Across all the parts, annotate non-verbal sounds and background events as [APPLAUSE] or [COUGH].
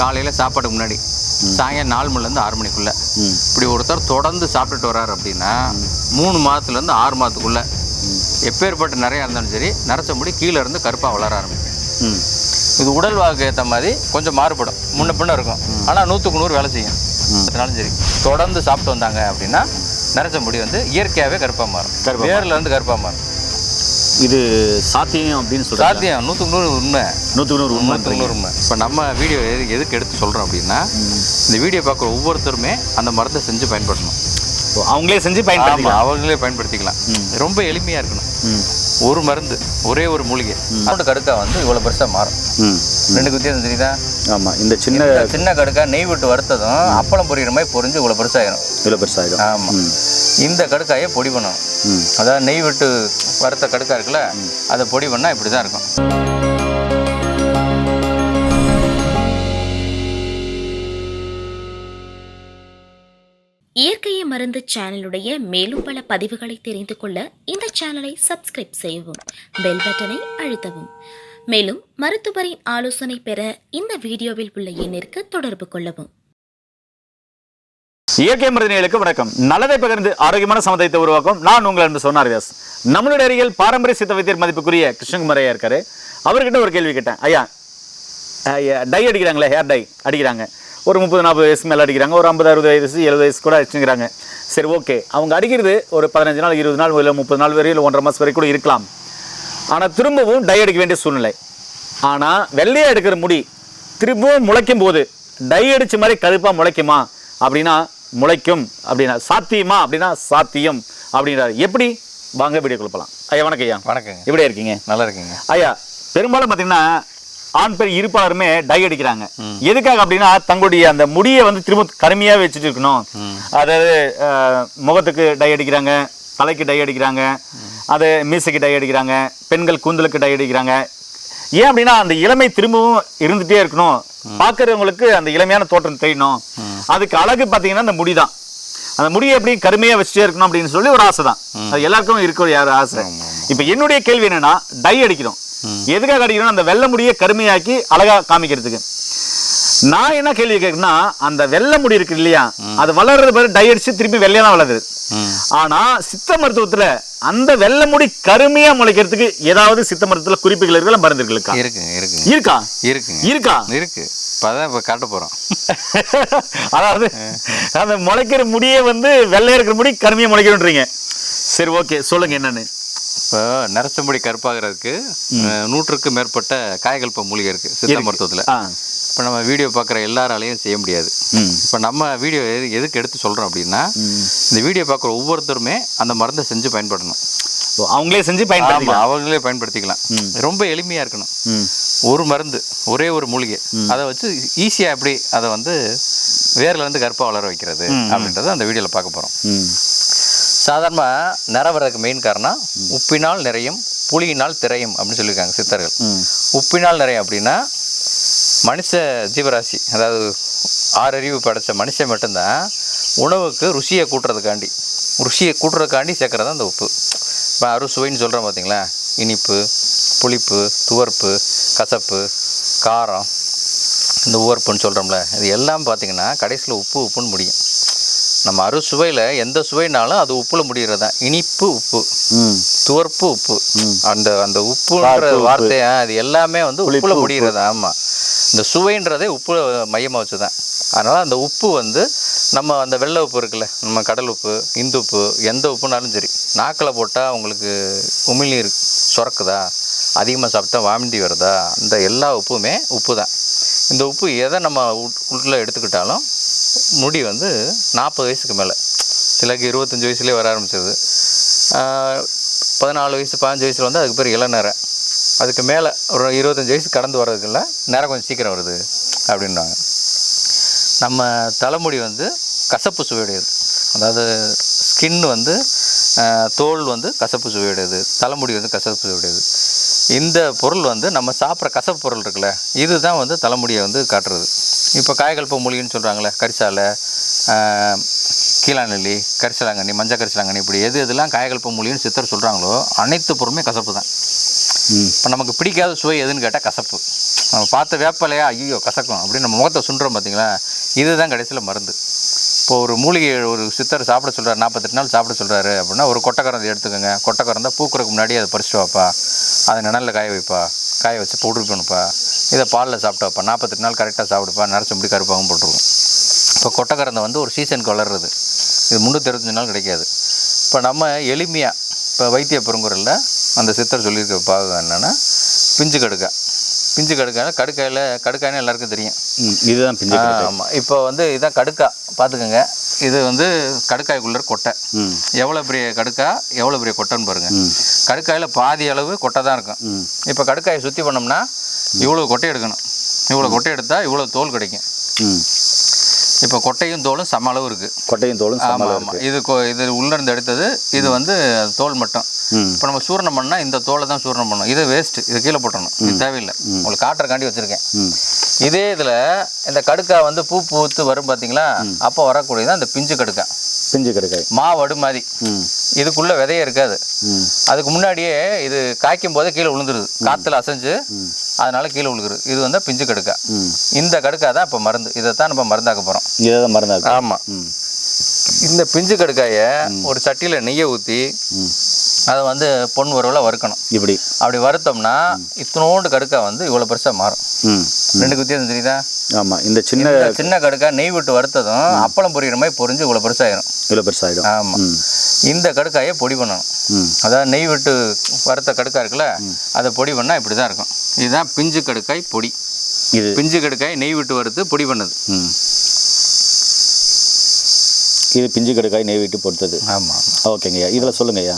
காலையில் சாப்பாட்டுக்கு முன்னாடி. சாயங்காலம் நாலு மணிலேருந்து ஆறு மணிக்குள்ளே. இப்படி ஒருத்தர் தொடர்ந்து சாப்பிட்டுட்டு வர்றாரு அப்படின்னா மூணு மாதத்துலேருந்து ஆறு மாதத்துக்குள்ளே. எப்பேற்பட்ட நிறையா இருந்தாலும் சரி நரைச்ச முடி கீழே இருந்து கருப்பாக வளர ஆரம்பிக்கும். இது உடல் வாக்கு ஏற்ற மாதிரி கொஞ்சம் மாறுபடும். முன்ன பின்ன இருக்கும். ஆனால் நூற்றுக்கு நூறு வேலை செய்யும். அதனாலும் சரி தொடர்ந்து சாப்பிட்டு வந்தாங்க அப்படின்னா நரைச்ச முடி வந்து இயற்கையாகவே கருப்பாக மாறும். கருப்பா வேர்ல இருந்து கருப்பாக மாறும். இது சாத்தியம் அப்படின்னு சொல்கிறாங்க சாத்தியம். நூற்றுக்கு நூறு உண்மை. நூற்றுக்கு நூறு உண்மை. நூற்றுக்கு நூறு உண்மை. இப்போ நம்ம வீடியோ எது எதுக்கு எடுத்து சொல்கிறோம் அப்படின்னா இந்த வீடியோ பார்க்குற ஒவ்வொருத்தருமே அந்த மருந்தை செஞ்சு பயன்படுத்தணும் அவங்களே செஞ்சு பயன்படுத்திக்கலாம். அவங்களே பயன்படுத்திக்கலாம். ரொம்ப எளிமையாக இருக்கணும். ஒரு மருந்து ஒரே ஒரு மூலிகை. அதோட கடுக்கா வந்து இவ்வளோ பெருசாக மாறும். ரெண்டு வித்தியாசம் தெரியுதா? ஆமாம் இந்த சின்ன சின்ன கடுக்கா நெய் விட்டு வறுத்ததும் அப்பளம் பொரியிற மாதிரி பொரிஞ்சு இவ்வளோ பெருசாயிரும். இவ்வளோ பெருசாகிடும் ஆமாம் இந்த கடுக்காயை பொடி பண்ணணும் அதாவது நெய் விட்டு வறுத்த கடுக்கா இருக்குல்ல அதை பொடி பண்ணால் இப்படி தான் இருக்கும். இயற்கையை மருந்து சேனலுடைய மேலும் பல பதிவுகளை தெரிந்து கொள்ள இந்த சேனலை சப்ஸ்கிரைப் செய்யவும் பெல் பட்டனை அழுத்தவும். மேலும் மருத்துவரின் ஆலோசனை பெற இந்த வீடியோவில் உள்ள எண்ணிற்கு தொடர்பு கொள்ளவும். இயற்கை மருந்தினைகளுக்கு வணக்கம். நல்லதை பகிர்ந்து ஆரோக்கியமான சமுதாயத்தை உருவாக்கும். நான் உங்கள் அன்பு சொன்னார் வியாஸ் நம்மளுடைய அருகில் பாரம்பரிய சித்த வைத்தியர் மதிப்புக்குரிய கிருஷ்ணகுமார் ஐயா இருக்காரு. அவர்கிட்ட ஒரு கேள்வி கேட்டேன். ஐயா ஐயா, டை அடிக்கிறாங்களே? ஹேர் டை அடிக்கிறாங்க. ஒரு முப்பது நாற்பது வயசு மேலே அடிக்கிறாங்க. ஒரு ஐம்பது அறுபது வயசு எழுபது வயசு கூட அடிச்சுக்கிறாங்க. சரி ஓகே. அவங்க அடிக்கிறது ஒரு பதினஞ்சு நாள் இருபது நாள் இல்லை முப்பது நாள் வரையும் இல்லை ஒன்றரை மாதம் வரைக்கும் கூட இருக்கலாம். ஆனால் திரும்பவும் டை அடிக்க வேண்டிய சூழ்நிலை. ஆனால் வெள்ளையாக எடுக்கிற முடி திரும்பவும் முளைக்கும் போது டை அடித்த மாதிரி கருப்பாக முளைக்குமா? அப்படின்னா முளைக்கும் அப்படின்னா சாத்தியமா அப்படின்னா சாத்தியம் அப்படின்றாரு. எப்படி? வாங்க வீடியோ கொடுப்பலாம் ஐயா வணக்கம் ஐயா. வணக்கங்க. எப்படி இருக்கீங்க? நல்லா இருக்குங்க. ஐயா பெரும்பாலும் பார்த்தீங்கன்னா ஆண் பெண் இருப்பாருமே டை அடிக்கிறாங்க. எதுக்காக அப்படின்னா தங்களுடைய அந்த முடியை வந்து திரும்ப கருமையாக வச்சுட்டு இருக்கணும். அதாவது முகத்துக்கு டை அடிக்கிறாங்க தலைக்கு டை அடிக்கிறாங்க அது மீசைக்கு டை அடிக்கிறாங்க பெண்கள் கூந்தலுக்கு டை அடிக்கிறாங்க ஏன் அப்படின்னா அந்த இளமை திரும்பவும் இருந்துட்டே இருக்கணும். பார்க்கறவங்களுக்கு அந்த இளமையான தோற்றம் தெரியணும். அதுக்கு அழகு பார்த்தீங்கன்னா அந்த முடிதான். அந்த முடியை எப்படி கருமையா வச்சுட்டே இருக்கணும் அப்படின்னு சொல்லி ஒரு ஆசை தான் அது எல்லாருக்கும் இருக்க ஒரு யார் ஆசை. இப்போ என்னுடைய கேள்வி என்னன்னா டை அடிக்கிறோம் எதுக்காக அடிக்கிறோம் அந்த வெள்ளை முடியை கருமையாக்கி அழகா காமிக்கிறதுக்கு. நான் என்ன கேள்வி கேட்குறேன்னா அந்த வெள்ளை முடி இருக்கு இல்லையா அது வளர்றது பிறகு டை அடிச்சு திருப்பி வெள்ளையா தான் வளருது ஆனா சித்த மருத்துவத்துல அந்த வெள்ளை முடி கருமையா முளைக்கிறதுக்கு ஏதாவது சித்த மருத்துவத்துல குறிப்புகள் இருக்கா மருந்துகள் இருக்கா? இருக்குங்க இருக்கா? இருக்குங்க. இருக்கா? இருக்கு. இப்போ அதான் இப்போ காட்ட போகிறோம் [LAUGHS] அதாவது அந்த முளைக்கிற முடியே வந்து வெள்ளையா இருக்கிற முடி கருமையா முளைக்கணுன்றீங்க சரி ஓகே சொல்லுங்க என்னன்னு. இப்போ நரச்ச முடி கருப்பாகிறதுக்கு நூற்றுக்கு மேற்பட்ட காயகல்ப மூலிகை இருக்குது சித்த மருத்துவத்தில். இப்போ நம்ம வீடியோ பார்க்குற எல்லாராலையும் செய்ய முடியாது. இப்போ நம்ம வீடியோ எது எதுக்கு எடுத்து சொல்கிறோம் அப்படின்னா இந்த வீடியோ பார்க்குற ஒவ்வொருத்தருமே அந்த மருந்தை செஞ்சு பயன்படணும். அவங்களே செஞ்சு பயன்படுத்திக்கலாம். அவங்களே பயன்படுத்திக்கலாம். ரொம்ப எளிமையாக இருக்கணும். ஒரு மருந்து ஒரே ஒரு மூலிகை அதை வச்சு ஈஸியாக எப்படி அதை வந்து வேர்ல இருந்து கருப்பாக வளர வைக்கிறது அப்படின்றத அந்த வீடியோவில் பார்க்க போகிறோம் சாதாரணமாக நிற வர்றதுக்கு மெயின் காரணம் உப்பினால் நிறையும் புளியினால் திரையும் அப்படின்னு சொல்லியிருக்காங்க சித்தர்கள். உப்பினால் நிறையும் அப்படின்னா மனுஷ ஜீவராசி அதாவது ஆறறிவு படைச்ச மனுஷன் மட்டும்தான் உணவுக்கு ருசியை கூட்டுறதுக்காண்டி ருசியை கூட்டுறதுக்காண்டி சேர்க்குறது அந்த உப்பு. இப்போ அறுசுவைன்னு சொல்கிறோம் பார்த்தீங்களா இனிப்பு புளிப்பு துவர்ப்பு கசப்பு காரம் இந்த உவர்ப்புன்னு சொல்கிறோம்ல இது எல்லாம் பார்த்தீங்கன்னா கடைசியில் உப்பு உப்புன்னு முடியும். நம்ம அறுசுவையில் எந்த சுவைனாலும் அது உப்புல முடிகிறது தான் இனிப்பு உப்பு துவர்ப்பு உப்பு. அந்த அந்த உப்புன்ற கார்ப்பு உப்பு. வார்த்தை ஆ, அது எல்லாமே வந்து உப்புல உப்பு. முடிகிறது ஆமாம் இந்த சுவைன்றதே உப்பு மையமாக வச்சு தான் அதனால் அந்த உப்பு வந்து நம்ம அந்த வெள்ளை உப்பு இருக்குல்ல நம்ம கடல் உப்பு இந்து உப்பு எந்த உப்புனாலும் சரி நாக்கில் போட்டால் உங்களுக்கு உமிழ்நீர் சுரக்குதா? அதிகமாக சாப்பிட்டா வாமிண்டி வருதா? இந்த எல்லா உப்புமே உப்பு தான் இந்த உப்பு எதை நம்ம உட்- உள்ள எடுத்துக்கிட்டாலும் முடி வந்து நாற்பது வயசுக்கு மேலே. சிலருக்கு இருபத்தஞ்சி வயசுலேயே வர ஆரம்பிச்சது. பதினாலு வயசு பதினஞ்சு வயசில் வந்து அதுக்கு பேர் இளநரை. அதுக்கு மேலே ஒரு இருபத்தஞ்சி வயசு கடந்து வர்றதுக்குள்ள நேரம் கொஞ்சம் சீக்கிரம் வருது அப்படின்றாங்க. நம்ம தலைமுடி வந்து கசப்பு சுவையுடையது. அதாவது ஸ்கின் வந்து தோல் வந்து கசப்பு சுவையுடையது. தலைமுடி வந்து கசப்பு சுவையுடையது. இந்த பொருள் வந்து நம்ம சாப்பிட்ற கசப்பு பொருள் இருக்குல்ல இதுதான் வந்து தலைமுடியை வந்து காட்டுறது. இப்போ காய்கல்ப மூலிகைன்னு சொல்கிறாங்களே கரிசாலை கீழாநெல்லி கரிசலாங்கண்ணி மஞ்சள் கரிசலாங்கண்ணி இப்படி எது எதுலாம் காயகல்ப மூலிகைன்னு சித்தர் சொல்கிறாங்களோ அனைத்து பொருளுமே கசப்பு தான். இப்போ நமக்கு பிடிக்காத சுவை எதுன்னு கேட்டால் கசப்பு. நம்ம பார்த்த வேப்பலையா ஐயோ கசக்கும் அப்படின்னு நம்ம முகத்தை சுண்டுறோம் பார்த்தீங்களா இதுதான் கடைசியில் மருந்து. இப்போ ஒரு மூலிகை ஒரு சித்தர் சாப்பிட சொல்கிறார் நாற்பத்தெட்டு நாள் சாப்பிட சொல்கிறாரு அப்படின்னா ஒரு கொட்டைக்கரந்தை எடுத்துக்கோங்க. கொட்டைக்கரந்தை பூக்கிறதுக்கு முன்னாடி அதை பறிச்சுட்டு வாப்பா. அதை நிழலில் காய வைப்பா. காய வச்சு பவுடர் பண்ணுப்பா. இதை பாலில் சாப்பிட்டு வைப்பா. நாற்பத்தெட்டு நாள் கரெக்டாக சாப்பிடுப்பா. நரைச்ச முடி கருப்பாகவும் போட்டுருக்கும் இப்போ கொட்டைக்கரந்தை வந்து ஒரு சீசனுக்கு வளர்றது. இது முந்நூற்றி இருபத்தஞ்சு நாள் கிடைக்காது. இப்போ நம்ம எளிமையாக இப்போ வைத்திய பெருங்குறலில் அந்த சித்தர் சொல்லியிருக்க பாகம் என்னென்னா பிஞ்சு கடுக்கா பிஞ்சு கடுக்கான கடுக்காயில் கடுக்காய்னு எல்லாருக்கும் தெரியும். இதுதான் பிஞ்சு. ஆமாம் இப்போ வந்து இதான் கடுக்கா. பார்த்துக்கோங்க. இது வந்து கடுக்காய்க்குள்ள கொட்டை. எவ்வளோ பெரிய கடுக்கா? எவ்வளோ பெரிய கொட்டைன்னு பாருங்கள் கடுக்காயில் பாதி அளவு கொட்டை தான் இருக்கும். இப்போ கடுக்காயை சுற்றி பண்ணோம்னா இவ்வளோ கொட்டை எடுக்கணும். இவ்வளோ கொட்டை எடுத்தால் இவ்வளோ தோல் கிடைக்கும். ம். இப்போ கொட்டையும் தோலும் சம அளவு இருக்குது கொட்டையும் தோலும் ஆமாம் ஆமாம் இது இது உள்ளேருந்து எடுத்தது இது வந்து தோல் மட்டும். இப்போ நம்ம சூரணம் பண்ணால் இந்த தோலை தான் சூரணம் பண்ணணும். இது வேஸ்ட்டு இது கீழே போட்டணும் இது தேவையில்லை. உங்களுக்கு காட்டுறக்காண்டி வச்சுருக்கேன். இதே இதில் இந்த கடுக்கா வந்து பூ பூத்து வரும் பார்த்தீங்களா அப்போ வரக்கூடியது அந்த பிஞ்சு கடுக்கா. பிஞ்சு கடுக்காய் மாவடு மாதிரி. இதுக்குள்ளே விதையே இருக்காது. அதுக்கு முன்னாடியே இது காய்க்கும் போதே கீழே விழுந்துருது காற்றுல அசைஞ்சு அதனால கீழே விழுகுறது இது வந்து பிஞ்சு கடுக்கா இந்த கடுக்கா தான் இப்போ மருந்து. இதை தான் நம்ம மருந்தாக்க போகிறோம் இதை தான் மறந்தாக்கு ஆமாம் இந்த பிஞ்சு கடுக்காயை ஒரு சட்டியில் நெய்யை ஊற்றி அதை வந்து பொன் உறவில் வறுக்கணும். இப்படி. அப்படி வறுத்தோம்னா இத்தனோண்டு கடுக்கா வந்து இவ்வளோ பெருசாக மாறும். ம். ரெண்டு வித்தியாசம் தெரியுதா? ஆமாம் இந்த சின்ன சின்ன கடுக்கா நெய் விட்டு வறுத்ததும் அப்பளம் பொரியிற மாதிரி பொரிஞ்சு இவ்வளோ பெருசாயிரும். இவ்வளோ பெருசாகிடும் ஆமாம் இந்த கடுக்காயை பொடி பண்ணணும். அதாவது நெய் விட்டு வறுத்த கடுக்கா இருக்குல்ல அதை பொடி பண்ணால் இப்படி தான் இருக்கும். இதுதான் பிஞ்சு கடுக்காய் பொடி. இது பிஞ்சு கடுக்காய் நெய் விட்டு வறுத்து பொடி பண்ணது. ம். இது பிஞ்சு கடுக்காய் நெய் விட்டு பொறுத்தது. ஆமாம் ஓகேங்கய்யா. இதில் சொல்லுங்கய்யா.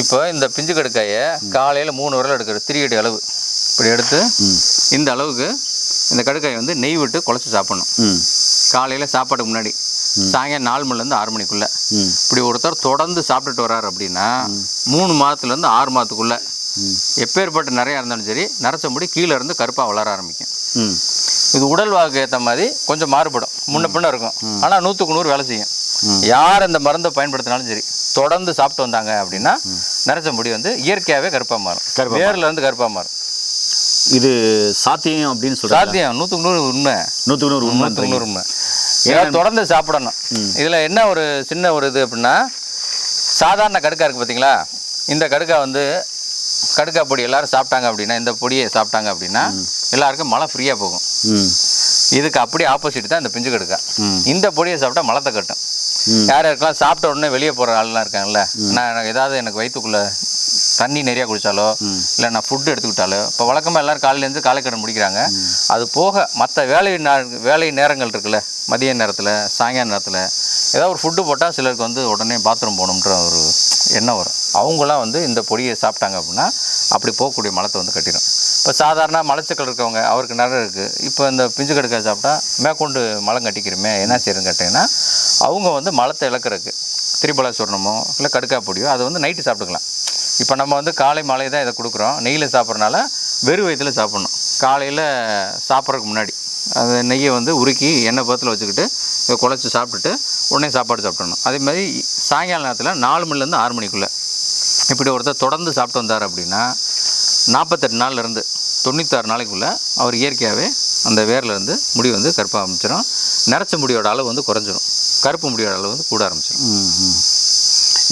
இப்போ இந்த பிஞ்சு கடுக்காயை காலையில் மூணு விரல் எடுக்கிறது திரியடி அளவு. இப்படி எடுத்து இந்த அளவுக்கு இந்த கடுக்காயை வந்து நெய் விட்டு குழச்சி சாப்பிடணும். ம். காலையில் சாப்பாட்டுக்கு முன்னாடி. சாயங்காலம் நாலு மணிலேருந்து ஆறு மணிக்குள்ளே. ம். இப்படி ஒருத்தர் தொடர்ந்து சாப்பிட்டுட்டு வர்றாரு அப்படின்னா மூணு மாதத்துலேருந்து ஆறு மாதத்துக்குள்ளே எப்பேற்பட்ட நிறையா இருந்தாலும் சரி நரைச்ச முடி கீழே இருந்து கருப்பாக வளர ஆரம்பிக்கும். இது உடல் வாக்கு ஏற்ற மாதிரி கொஞ்சம் மாறுபடும். முன்ன பின்ன இருக்கும். ஆனால் நூற்றுக்கு நூறு வேலை செய்யும். யார் இந்த மருந்தை பயன்படுத்தினாலும் சரி தொடர்ந்து சாப்பிட்டு வந்தாங்க அப்படின்னா நரைச்ச முடி வந்து இயற்கையாகவே கருப்பாக மாறும். கருப்பா வேர்ல இருந்து கருப்பாக மாறும். இது சாத்தியம் அப்படின்னு சொல்கிறாங்க சாத்தியம். நூற்றுக்கு நூறு உண்மை. நூற்றுக்கு நூறு உண்மை நூற்றுக்கு நூறு உண்மை. ஏதாவது தொடர்ந்து சாப்பிடணும். இதில் என்ன ஒரு சின்ன ஒரு இது அப்படின்னா சாதாரண கடுக்கா இருக்குது பார்த்தீங்களா இந்த கடுக்கா வந்து கடுக்கா பொடி எல்லாரும் சாப்பிட்டாங்க அப்படின்னா இந்த பொடியை சாப்பிட்டாங்க அப்படின்னா எல்லாருக்கும் மழை ஃப்ரீயாக போகும். இதுக்கு அப்படியே ஆப்போசிட் தான் இந்த பிஞ்சு கடுக்கா. இந்த பொடியை சாப்பிட்டா மலத்தை கட்டும். யார் யாருக்கெல்லாம் சாப்பிட்ட உடனே வெளியே போகிற ஆள்லாம் இருக்காங்கல்ல நான் எனக்கு ஏதாவது எனக்கு வயிற்றுக்குள்ளே தண்ணி நிறையா குடித்தாலோ இல்லை நான் ஃபுட்டு எடுத்துக்கிட்டாலோ இப்போ வழக்கமாக எல்லாரும் காலையிலேருந்து காலைக்கடன் முடிக்கிறாங்க. அது போக மற்ற வேலை நா- வேலை நேரங்கள் இருக்குல்ல மதிய நேரத்தில் சாயங்கால நேரத்தில் ஏதாவது ஒரு ஃபுட்டு போட்டால் சிலருக்கு வந்து உடனே பாத்ரூம் போகணுன்ற ஒரு எண்ணம் வரும். அவங்களாம் வந்து இந்த பொடியை சாப்பிட்டாங்க அப்படின்னா அப்படி போகக்கூடிய மலத்தை வந்து கட்டிடும். இப்போ சாதாரண மலச்சிக்கல் இருக்கவங்க அவருக்கு நிறம் இருக்குது இப்போ இந்த பிஞ்சு கடுக்காய் சாப்பிட்டா மேற்கொண்டு மலம் கட்டிக்கிறோமே என்ன செய்யறதுன்னு கேட்டிங்கன்னா அவங்க வந்து மலத்தை இழக்கிறதுக்கு திரிபலா சூர்ணமோ இல்லை கடுக்காய் பொடியோ அதை வந்து நைட்டு சாப்பிட்டுக்கலாம். இப்போ நம்ம வந்து காலை மாலை தான் இதை கொடுக்குறோம். நெய்யில் சாப்பிட்றனால வெறும் வயிற்றுல சாப்பிட்ணும். காலையில் சாப்பிட்றதுக்கு முன்னாடி. அந்த நெய்யை வந்து உருக்கி எண்ணெய் பத்தில் வச்சுக்கிட்டு இதை குழச்சி சாப்பிட்டுட்டு உடனே சாப்பாடு சாப்பிட்ணும். அதே மாதிரி சாயங்கால நேரத்தில் நாலு மணிலேருந்து ஆறு மணிக்குள்ளே இப்படி ஒருத்தர் தொடர்ந்து சாப்பிட்டு வந்தார் அப்படின்னா நாற்பத்தெட்டு நாள்லேருந்து தொண்ணூத்தாறு நாளைக்குள்ளே அவர் இயற்கையாகவே அந்த வேர்ல இருந்து முடி வந்து கருப்ப ஆரம்பிச்சிடும் நரைச்ச முடியோட அளவு வந்து குறைஞ்சிரும். கருப்பு முடியோட அளவு வந்து கூட ஆரம்பிச்சிடும்.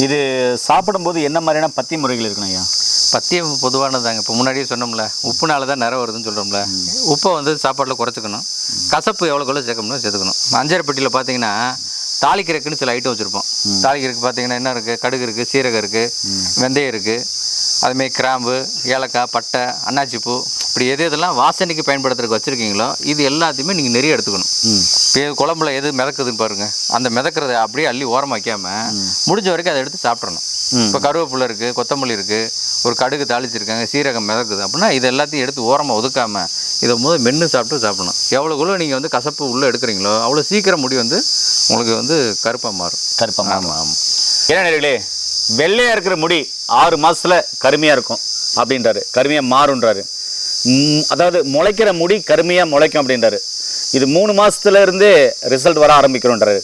இது சாப்பிடும்போது என்ன மாதிரியான பத்தி முறைகள் இருக்கணும் ஐயா? பத்தியம் பொதுவானதாங்க. இப்போ முன்னாடியே சொன்னோம்ல உப்புனால தான் நிற வருதுன்னு சொல்கிறோம்ல உப்பை வந்து சாப்பாட்டில் குறைச்சிக்கணும். கசப்பு எவ்வளோக்குள்ள சேர்க்கணுமோ சேர்த்துக்கணும். அஞ்சரைப்பட்டியில் பார்த்தீங்கன்னா தாளிக்கிறதுக்குன்னு சில ஐட்டம் வச்சுருப்போம். தாளிக்கிறதுக்கு பார்த்தீங்கன்னா என்ன இருக்குது கடுகு இருக்குது சீரகம் இருக்குது வெந்தயம் இருக்குது அதுமாரி கிராம்பு ஏலக்காய் பட்டை அன்னாச்சிப்பூ இப்படி எது எதெல்லாம் வாசனைக்கு பயன்படுத்துறதுக்கு வச்சுருக்கீங்களோ இது எல்லாத்தையுமே நீங்கள் நிறைய எடுத்துக்கணும். இப்போ குழம்புல எது மிதக்குதுன்னு பாருங்க. அந்த மிதக்கிறத அப்படியே அள்ளி ஓரமா வைக்காம முடிஞ்ச வரைக்கும் அதை எடுத்து சாப்பிட்றணும் இப்போ கருவேப்பிலை இருக்குது கொத்தமல்லி இருக்குது ஒரு கடுகு தாளிச்சிருக்காங்க சீரகம் மிதக்குது அப்படின்னா இது எல்லாத்தையும் எடுத்து ஓரமாக ஒதுக்காம இதை முதல் மென்று சாப்பிட்டு சாப்பிடணும். எவ்வளோக்குள்ள நீங்கள் வந்து கசப்பு உள்ளே எடுக்கிறீங்களோ அவ்வளோ சீக்கிரம் முடி வந்து உங்களுக்கு வந்து கருப்பாக மாறும். கருப்பம் ஆமாம் ஆமாம் என்ன நேர்களே வெள்ளையா இருக்கிற முடி ஆறு மாசத்துல கருமையா இருக்கும் அப்படின்றாரு. கருமையா மாறுன்றாரு அதாவது முளைக்கிற முடி கருமையா முளைக்கும் அப்படின்றாரு. இது மூணு மாசத்துல இருந்தே ரிசல்ட் வர ஆரம்பிக்கிறோன்றாரு.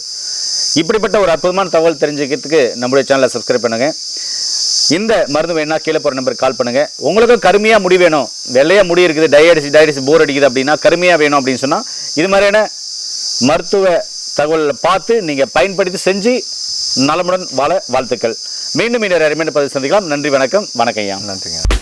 இப்படிப்பட்ட ஒரு அற்புதமான தகவல் தெரிஞ்சுக்கிறதுக்கு நம்முடைய சேனலை சப்ஸ்கிரைப் பண்ணுங்க. இந்த மருந்து வேணும்னா கீழே போகிற நம்பருக்கு கால் பண்ணுங்க. உங்களுக்கும் கருமையாக முடி வேணும். வெள்ளையா முடி இருக்குது டயடிஸ் டயடிஸ் போர் அடிக்குது அப்படின்னா கருமையாக வேணும் அப்படின்னு சொன்னால் இது மாதிரியான மருத்துவ தகவலை பார்த்து நீங்கள் பயன்படுத்தி செஞ்சு நலமுடன் வாழ வாழ்த்துக்கள். மீண்டும் இன்னொரு அருமையான பதிவு சந்திக்கலாம். நன்றி வணக்கம். வணக்கம் ஐயா. நன்றிங்க.